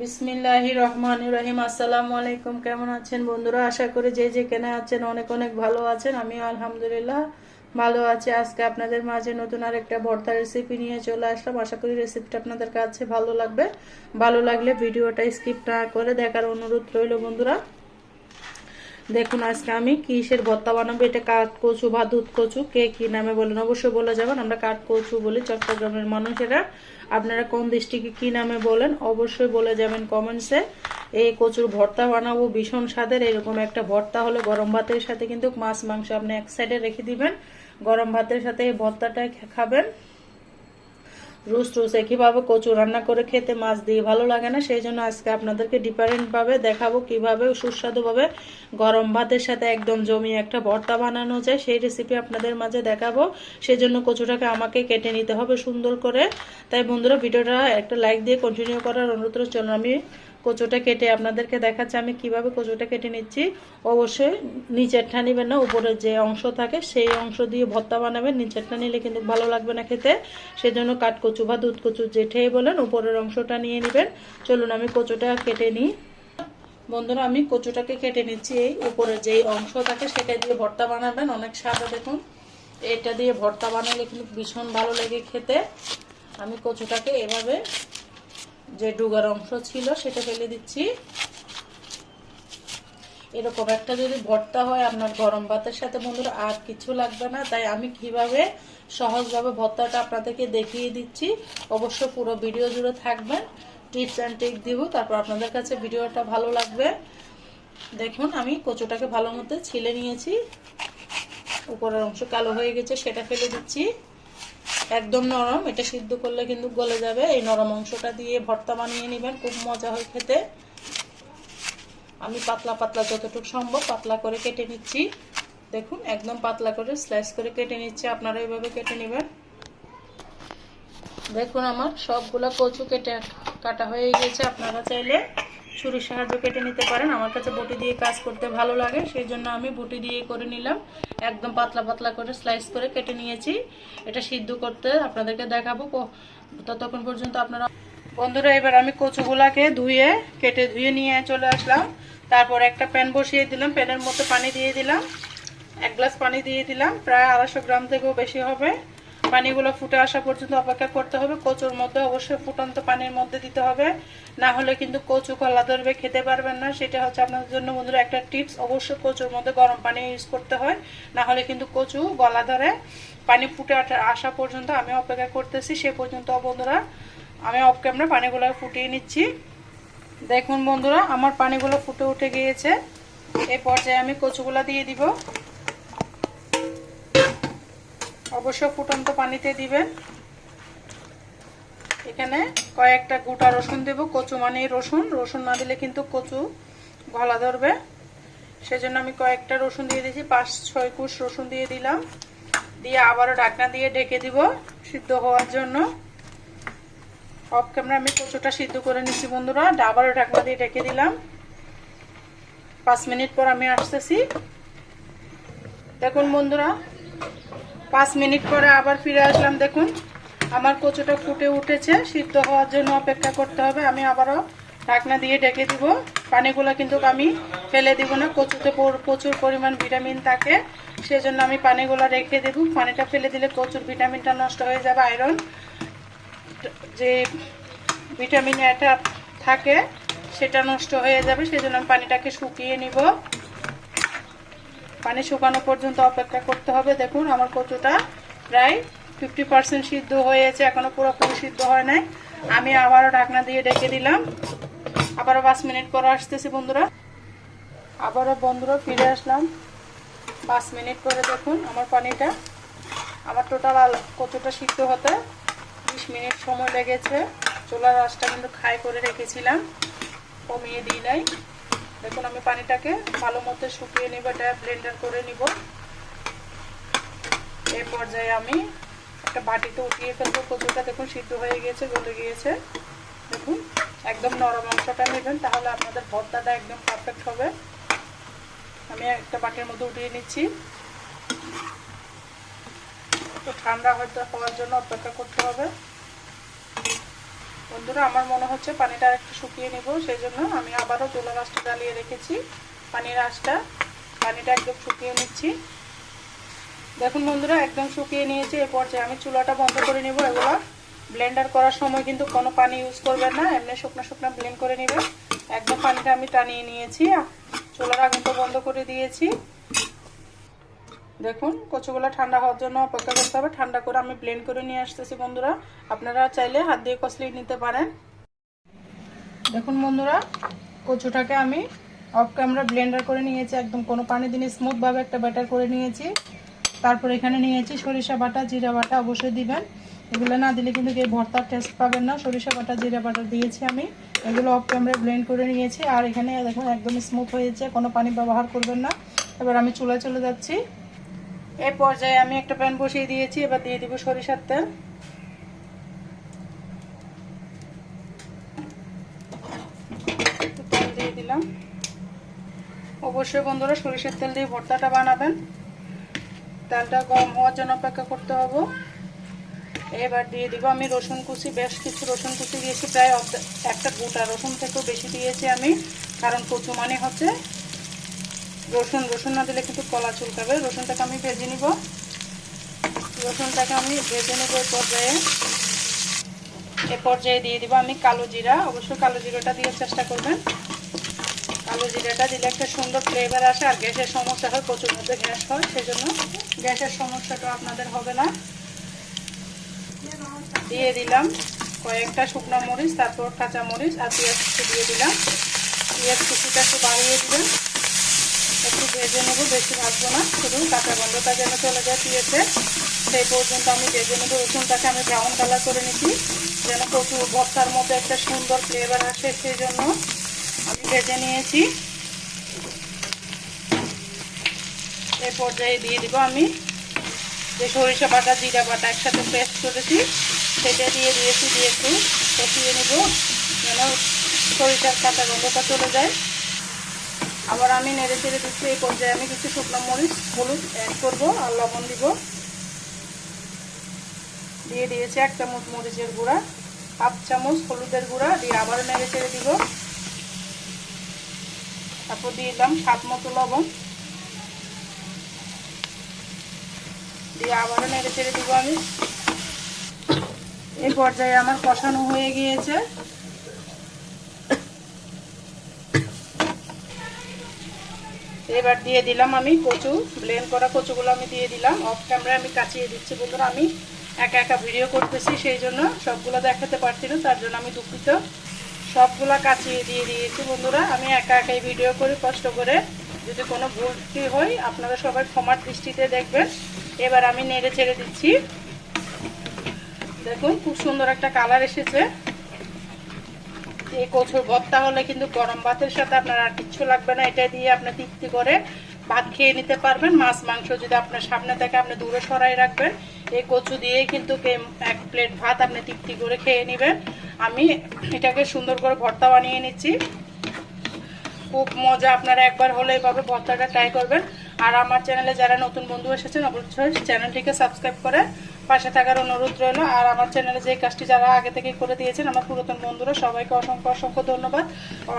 বিসমিল্লাহি রহমান রহিম। আসসালামু আলাইকুম। কেমন আছেন বন্ধুরা? আশা করি যে যে কেনা আছেন অনেক অনেক ভালো আছেন। আমিও আলহামদুলিল্লাহ ভালো আছি। আজকে আপনাদের মাঝে নতুন আর একটা ভর্তা রেসিপি নিয়ে চলে আসলাম। আশা করি রেসিপিটা আপনাদের কাছে ভালো লাগবে। ভালো লাগলে ভিডিওটা স্কিপ না করে দেখার অনুরোধ রইল বন্ধুরা। দেখুন, আজকে আমি কিসের ভর্তা বানাবো? এটা কাঠ কচু বা দুধ কচু। কে কি নামে বলেন অবশ্যই বলে যাবেন আমরা কাঠ কচু বলি, চট্টগ্রামের মানুষেরা। আপনারা কোন ডিস্ট্রিক্টে কি নামে বলেন, অবশ্যই বলে যাবেন কমেন্টসে এই কচুর ভর্তা বানাবো, ভীষণ স্বাদের। এরকম একটা ভর্তা হলে গরম ভাতের সাথে কিন্তু মাছ, মাংস আপনি এক সাইডে রেখে দিবেন। গরম ভাতের সাথে এই ভর্তাটা খাবেন। রুস রুস একইভাবে কচু রান্না করে খেতে মাছ দিয়ে ভালো লাগে না। সেই জন্য আজকে আপনাদেরকে ডিফারেন্টভাবে দেখাবো কীভাবে সুস্বাদুভাবে গরম ভাতের সাথে একদম জমি একটা ভর্তা বানানো যায়, সেই রেসিপি আপনাদের মাঝে দেখাবো। সেই জন্য কচুটাকে আমাকে কেটে নিতে হবে সুন্দর করে। তাই বন্ধুরা, ভিডিওটা একটা লাইক দিয়ে কন্টিনিউ করার অনুরোধ চলুন, আমি কচুটা কেটে আপনাদেরকে দেখাচ্ছি, আমি কীভাবে কচুটা কেটে নিচ্ছি। অবশ্যই নিচেরটা নেবেন না, উপরের যে অংশ থাকে সেই অংশ দিয়ে ভর্তা বানাবেন। নিচেরটা নিলে কিন্তু ভালো লাগবে না খেতে। সেজন্য কাঠ কচু বা দুধ কচু যেটাই বলেন, উপরের অংশটা নিয়ে নেবেন। চলুন আমি কচুটা কেটে নিই। বন্ধুরা, আমি কচুটাকে কেটে নিচ্ছি। এই উপরের যেই অংশ থাকে সেটা দিয়ে ভর্তা বানাবেন। অনেক স্বাদ দেখুন। এটা দিয়ে ভর্তা বানালে কিন্তু ভীষণ ভালো লাগে খেতে। আমি কচুটাকে এভাবে যে ডুগার অংশ ছিল সেটা ফেলে দিচ্ছি। এরকম একটা যদি ভর্তা হয় আপনার গরম ভাতের সাথে, বন্ধুরা, আর কিছু লাগবে না। তাই আমি কীভাবে সহজভাবে ভর্তাটা আপনাদেরকে দেখিয়ে দিচ্ছি, অবশ্য পুরো ভিডিও জুড়ে থাকবেন। টিপস অ্যান্ড টিক দিব, তারপর আপনাদের কাছে ভিডিওটা ভালো লাগবে। দেখুন, আমি কচুটাকে ভালো মতো ছিলে নিয়েছি। উপরের অংশ কালো হয়ে গেছে, সেটা ফেলে দিচ্ছি। একদম নরম, এটা সিদ্ধ করলে কিন্তু গলে যাবে। এই নরম অংশটা দিয়ে ভর্তা বানিয়ে নেবেন, খুব মজা হয় খেতে। আমি পাতলা পাতলা যতটুকু সম্ভব পাতলা করে কেটে নিচ্ছি। দেখুন, একদম পাতলা করে স্লাইস করে কেটে নিচ্ছি। আপনারা এইভাবে কেটে নেবেন। দেখুন আমার সবগুলো কচু কেটে কাটা হয়ে গেছে। আপনারা চাইলে ছুরির সাহায্য কেটে নিতে পারেন। আমার কাছে বটি দিয়ে কাজ করতে ভালো লাগে, সেই জন্য আমি বটি দিয়ে করে নিলাম। একদম পাতলা পাতলা করে স্লাইস করে কেটে নিয়েছি। এটা সিদ্ধ করতে আপনাদেরকে দেখাবো। ততক্ষণ পর্যন্ত আপনারা বন্ধুরা, এবার আমি কচুগুলাকে ধুয়ে, কেটে ধুয়ে নিয়ে চলে আসলাম। তারপর একটা প্যান বসিয়ে দিলাম। প্যানের মতো পানি দিয়ে দিলাম। এক গ্লাস পানি দিয়ে দিলাম। প্রায় আড়াইশো গ্রাম থেকেও বেশি হবে। পানিগুলো ফুটে আসা পর্যন্ত অপেক্ষা করতে হবে। কচুর মধ্যে অবশ্যই ফুটন্ত পানির মধ্যে দিতে হবে। না হলে কিন্তু কচু কলা ধরবে, খেতে পারবেন না। সেটা হচ্ছে আপনাদের জন্য বন্ধুরা একটা টিপস। অবশ্যই কচুর মধ্যে গরম পানি ইউজ করতে হয়। না হলে কিন্তু কচু গলা ধরে পানি ফুটে আসা পর্যন্ত আমি অপেক্ষা করতেছি। সে পর্যন্ত বন্ধুরা আমি অফ ক্যামেরা পানিগুলো ফুটিয়ে নিচ্ছি। দেখুন বন্ধুরা, আমার পানিগুলো ফুটে উঠে গিয়েছে। এই পর্যায়ে আমি কচুগুলা দিয়ে দিব। অবশ্য ফুটন্ত পানিতে দিবেন। এখানে কয়েকটা গোটা রসুন দেব, কচু মানে রসুন। রসুন না দিলে কিন্তু কচু গলা ধরবে। সেজন্য আমি কয়েকটা রসুন দিয়ে দিয়েছি, পাঁচ, ছয় কুশ রসুন দিয়ে দিলাম। দিয়ে আবারও ঢাকনা দিয়ে ঢেকে দিব সিদ্ধ হওয়ার জন্য। অফ ক্যামেরা আমি কচুটা সিদ্ধ করে নিচ্ছি বন্ধুরা। আবারও ঢাকনা দিয়ে ঢেকে দিলাম। পাঁচ মিনিট পর আমি আসতেছি। দেখুন বন্ধুরা পাঁচ মিনিট পরে আবার ফিরে আসলাম, দেখুন। আমার কচুটা ফুটে উঠেছে, সিদ্ধ হওয়ার জন্য অপেক্ষা করতে হবে। আমি আবারও ঢাকনা দিয়ে ডেকে দিব। পানিগুলো কিন্তু আমি ফেলে দিব না। কচুতে প্রচুর পরিমাণ ভিটামিন থাকে। সেজন্য আমি পানিগুলো রেখে দেব। পানিটা ফেলে দিলে প্রচুর ভিটামিনটা নষ্ট হয়ে যাবে। আয়রন যে ভিটামিন এটা থাকে, সেটা নষ্ট হয়ে যাবে। সেজন্য আমি পানিটাকে শুকিয়ে নিব। পানি শুকানো পর্যন্ত অপেক্ষা করতে হবে। দেখুন, আমার কচুটা প্রায় ফিফটি পার্সেন্ট সিদ্ধ হয়েছে, এখনও পুরোপুরি সিদ্ধ হয় নাই। আমি আবারও ঢাকনা দিয়ে ডেকে দিলাম। আবারও পাঁচ মিনিট পর আসতেছি বন্ধুরা। আবারও বন্ধুরা ফিরে আসলাম। পাঁচ মিনিট পরে দেখুন, আমার পানিটা, আমার টোটাল কচুটা সিদ্ধ হতে বিশ মিনিট সময় লেগেছে। চোলার রাসটা কিন্তু খাই করে রেখেছিলাম। কমিয়ে দিই নাই। দেখুন আমি পানিটাকে ভালো মতো শুকিয়ে নিব, এটা ব্লেন্ডার করে নিব। এই পর্যায়ে আমি একটা বাটিতে উঠিয়ে ফেলব। কচুটা দেখুন সিদ্ধ হয়ে গিয়েছে, গলে গিয়েছে। দেখুন, একদম নরম অংশটা নেবেন, তাহলে আপনাদের ভর্তাটা একদম পারফেক্ট হবে। আমি একটা বাটির মধ্যে উঠিয়ে নিচ্ছি। ঠান্ডা হয়তো হওয়ার জন্য অপেক্ষা করতে হবে। বন্ধুরা, আমার মনে হচ্ছে পানিটা একটু শুকিয়ে নেব সেই জন্য আমি আবারও চুলার আঁচটা জ্বালিয়ে রেখেছি। পানির আঁচটা, পানিটা একদম শুকিয়ে নিচ্ছি। দেখুন বন্ধুরা, একদম শুকিয়ে নিয়েছি এ পর্যায়ে। আমি চুলাটা বন্ধ করে নেব, এগুলো ব্লেন্ডার করার সময় কিন্তু কোনো পানি ইউজ করবেন না, এমনি শুকনো শুকনো ব্লেন্ড করে নেবেন। একদম পানিটা আমি টানিয়ে নিয়েছি, চুলার আগুনটা বন্ধ করে দিয়েছি। দেখুন, কচুগুলা ঠান্ডা হওয়ার জন্য অপেক্ষা করতে হবে। ঠান্ডা করে আমি ব্লেন্ড করে নিয়ে আসতেছি বন্ধুরা। আপনারা চাইলে হাত দিয়ে কষলিয়ে নিতে পারেন। দেখুন বন্ধুরা, কচুটাকে আমি অফ ক্যামেরা ব্লেন্ডার করে নিয়েছি। একদম কোনো পানি দিনে স্মুথভাবে একটা ব্যাটার করে নিয়েছি। তারপর এখানে নিয়েছি সরিষা বাটা, জিরা বাটা অবশ্যই দিবেন। এগুলো না দিলে কিন্তু এই ভর্তার টেস্ট পাবেন না। সরিষা বাটা, জিরা বাটা দিয়েছি আমি। এগুলো অফ ক্যামেরা ব্লেন্ড করে নিয়েছি। আর এখানে দেখুন একদম স্মুথ হয়েছে, কোনো পানি ব্যবহার করবেন না। এবার আমি চুলায় চলে যাচ্ছি। এই পর্যায়ে আমি একটা প্যান বসিয়ে দিয়েছি, এবার দিয়ে দিব সরিষার তেল। তেল দিয়ে দিলাম। অবশ্যই বন্ধুরা সরিষার তেল দিয়ে ভর্তাটা বানাবেন। তেলটা গরম হওয়ার জন্য অপেক্ষা করতে হবে। এবার দিয়ে দিব আমি রসুন কুচি, বেশ কিছু রসুন কুচি দিয়েছি, প্রায় একটা গোটা রসুন থেকেও বেশি দিয়েছি আমি, কারণ কচু মানে হচ্ছে। রসুন রসুন না দিলে কিন্তু কলা চুলকাবে। রসুনটাকে আমি ভেজে নিব। রসুনটাকে আমি ভেজে নেব এই পর্যায়ে। এ পর্যায়ে দিয়ে দিব আমি কালো জিরা। অবশ্যই কালো জিরাটা দিয়ে চেষ্টা করবেন। কালো জিরাটা দিলে একটা সুন্দর ফ্লেভার আসে আর গ্যাসের সমস্যা হয়, প্রচুর মধ্যে গ্যাস হয় সেই জন্য গ্যাসের সমস্যাটা আপনাদের হবে না। দিয়ে দিলাম কয়েকটা শুকনো মরিচ, তারপর কাঁচা মরিচ আর পেঁয়াজ কুচি দিয়ে দিলাম। পেঁয়াজ কুচিটা একটু বাড়িয়ে দিলাম ভেজে নেব, বেশি ভাজবো না, শুধু কাঁচা গন্ধটা যেন চলে যায় পেঁয়াজে সেই পর্যন্ত আমি ভেজে নেব, রসুনটাকে আমি ব্রাউন কালার করে নিচ্ছি, যেন প্রচুর ভর্তার মধ্যে একটা সুন্দর ফ্লেভার আসে, সেই জন্য আমি ভেজে নিয়েছি। এই পর্যায়ে দিয়ে দিব আমি যে সরিষা বাটা, জিরা বাটা একসাথে পেস্ট করেছি, সেটা দিয়ে দিয়েছি, দিয়ে একটু কষিয়ে নেব, যেন সরিষার কাঁচা গন্ধটা চলে যায়। আবার আমি নেড়ে চেড়ে দিচ্ছি এই পর্যায়ে আমি কিছু শুকনো মরিচ, হলুদ অ্যাড করব আর লবণ দিব। দিয়ে দিয়েছি এক চামচ মরিচের গুঁড়া, হাফ চামচ হলুদের গুঁড়া, দিয়ে আবারও নেড়ে চেড়ে দিব। তারপর দিয়ে দিলাম স্বাদ মতো লবণ। দিয়ে আবারও নেড়ে চেড়ে দিব আমি। এই পর্যায়ে আমার কষানো হয়ে গিয়েছে। এবার দিয়ে দিলাম আমি কচু। ব্লেন্ড করা কচুগুলো আমি দিয়ে দিলাম। অফ ক্যামেরা আমি কাচিয়ে দিচ্ছি বন্ধুরা, আমি একা একা ভিডিও করতেছি, সেই জন্য সবগুলো দেখাতে পারছি না, তার জন্য আমি দুঃখিত। সবগুলো কাচিয়ে দিয়ে দিয়েছি বন্ধুরা, আমি একা একাই ভিডিও করি, কষ্ট করে। যদি কোনো ভুলটি হয়, আপনারা সবাই ক্ষমার দৃষ্টিতে দেখবেন। এবার আমি নেড়ে ছেড়ে দিচ্ছি। দেখুন, খুব সুন্দর একটা কালার এসেছে। এই কচুর ভর্তা হলে কিন্তু গরম ভাতের সাথে আপনার আর কিচ্ছু লাগবে না। এটা দিয়ে আপনি তৃপ্তি করে ভাত খেয়ে নিতে পারবেন। মাছ, মাংস যদি আপনার সামনে থেকে, আপনি দূরে সরাই রাখবেন। এই কচু দিয়ে কিন্তু এক প্লেট ভাত আপনি তৃপ্তি করে খেয়ে নেবেন। আমি এটাকে সুন্দর করে ভর্তা বানিয়ে নিচ্ছি। খুব মজা আপনারা একবার হলে এইভাবে ভর্তাটা ট্রাই করবেন। আর আমার চ্যানেলে যারা নতুন বন্ধু এসেছেন, অবশ্যই চ্যানেলটিকে সাবস্ক্রাইব করে পাশে থাকার অনুরোধ রইল। আর আমার চ্যানেলে যে কাজটি যারা আগে থেকে করে দিয়েছেন, আমার পুরাতন বন্ধুরা, সবাইকে অসংখ্য অসংখ্য ধন্যবাদ।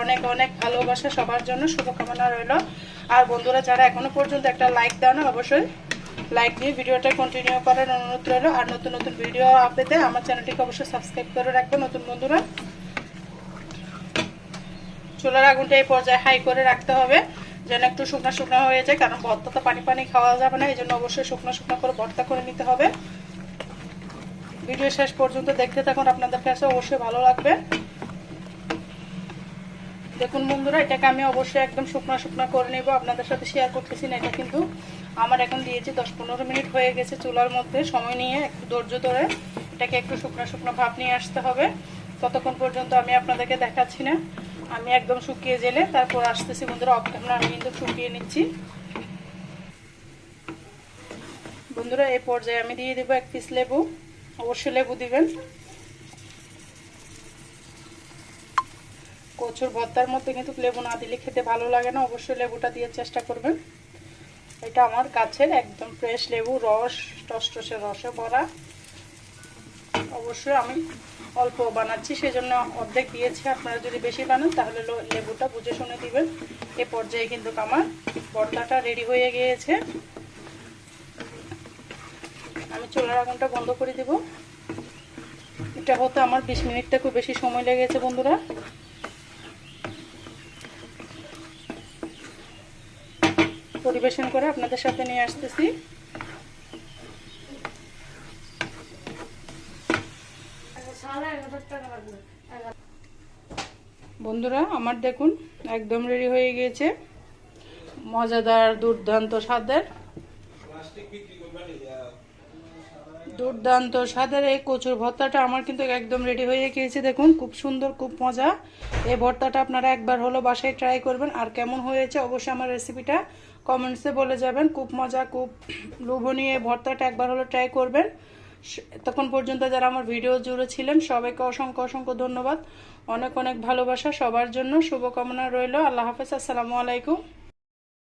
অনেক অনেক ভালোবাসা সবার জন্য, শুভকামনা রইল। আর বন্ধুরা, যারা এখনও পর্যন্ত একটা লাইক দেয় না, অবশ্যই লাইক দিয়ে ভিডিওটা কন্টিনিউ করার অনুরোধ রইল। আর নতুন নতুন ভিডিও আপডেটে আমার চ্যানেলটিকে অবশ্যই সাবস্ক্রাইব করে রাখবে নতুন বন্ধুরা। চুলার আগুনটা এই পর্যায়ে হাই করে রাখতে হবে। যেন একটু শুকনো শুকনো হয়ে যায়, কারণ ভর্তা তো পানি পানি খাওয়া যাবে না এই জন্য অবশ্যই শুকনো শুকনো করে ভর্তা করে নিতে হবে। ভিডিও শেষ পর্যন্ত দেখতে থাকুন, আপনাদের কাছে অবশ্যই ভালো লাগবে। দেখুন বন্ধুরা, এটাকে আমি অবশ্যই একদম শুকনো শুকনো করে নেব। আপনাদের সাথে শেয়ার করতেছি না, এটা কিন্তু আমার এখন দিয়েছি দশ পনেরো মিনিট হয়ে গেছে চুলার মধ্যে, সময় নিয়ে একটু ধৈর্য ধরে এটাকে একটু শুকনো শুকনো ভাব নিয়ে আসতে হবে। ততক্ষণ পর্যন্ত আমি আপনাদেরকে দেখাচ্ছি না। আমি একদম শুকিয়ে জেলে তারপর আসতেছি বন্ধুরা অফ ক্যামেরা আমি কিন্তু শুকিয়ে নিচ্ছি। বন্ধুরা এই পর্যায়ে আমি দিয়ে দেবো এক পিস লেবু। অবশ্যই লেবু দিবেন। কচুর ভর্তার মধ্যে কিন্তু লেবু না দিলে খেতে ভালো লাগে না, অবশ্যই লেবুটা দিয়ে চেষ্টা করবেন। এটা আমার গাছের একদম ফ্রেশ লেবু, রস টসটসে রসে ভরা। অবশ্যই আমি অল্প বানাচ্ছি, সেজন্য অর্ধেক দিয়েছি। আপনারা যদি বেশি বানান, তাহলে লেবুটা বুঝে শুনে দিবেন। এ পর্যায়ে কিন্তু আমার ভর্তাটা রেডি হয়ে গিয়েছে। আমি চুলার আগুনটা বন্ধ করে দিব। এটা হতে আমার বিশ মিনিটটা খুব বেশি সময় লেগেছে, বন্ধুরা। পরিবেশন করে আপনাদের সাথে নিয়ে আসতেছি। বন্ধুরা, আমার দেখুন, একদম রেডি হয়ে গিয়েছে। মজাদার, দুর্দান্ত স্বাদের। দুর্দান্ত স্বাদের এই কচুর ভর্তাটা আমার কিন্তু একদম রেডি হয়ে গিয়েছে, দেখুন, খুব সুন্দর, খুব মজা। এই ভর্তাটা আপনারা একবার হলো বাসায় ট্রাই করবেন, আর কেমন হয়েছে অবশ্যই আমার রেসিপিটা কমেন্টসে বলে যাবেন। খুব মজা, খুব লোভনীয় ভর্তাটা একবার হলো ট্রাই করবেন। তখন পর্যন্ত যারা আমার ভিডিও জুড়ে ছিলেন, সবাইকে অসংখ্য অসংখ্য ধন্যবাদ। অনেক অনেক ভালোবাসা সবার জন্য। শুভকামনা রইল। আল্লাহ হাফেজ। আসসালামু আলাইকুম।